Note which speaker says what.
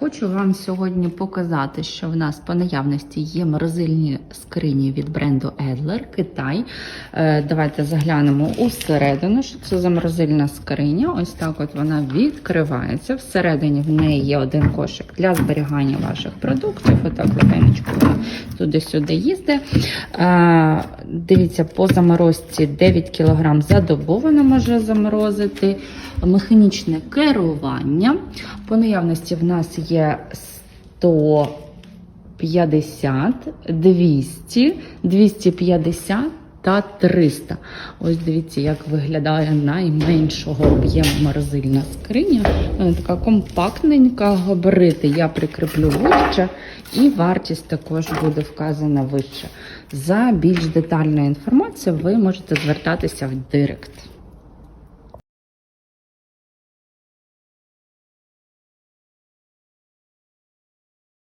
Speaker 1: Хочу вам сьогодні показати, що в нас по наявності є морозильні скрині від бренду Edler Китай. Е, Давайте заглянемо усередину, що це за морозильна скриня. Ось так от вона відкривається. Всередині в неї є один кошик для зберігання ваших продуктів. Отак легенечко вона туди-сюди їздить. Е, Дивіться, по заморозці 9 кг за добу вона може заморозити. Механічне керування. По наявності в нас є 150, 200, 250 та 300. Ось дивіться, як виглядає найменшого об'єму морозильна скриня. Вона така компактненька, габарити я прикріплю вище, і вартість також буде вказана вище. За більш детальною інформацією ви можете звертатися в директ.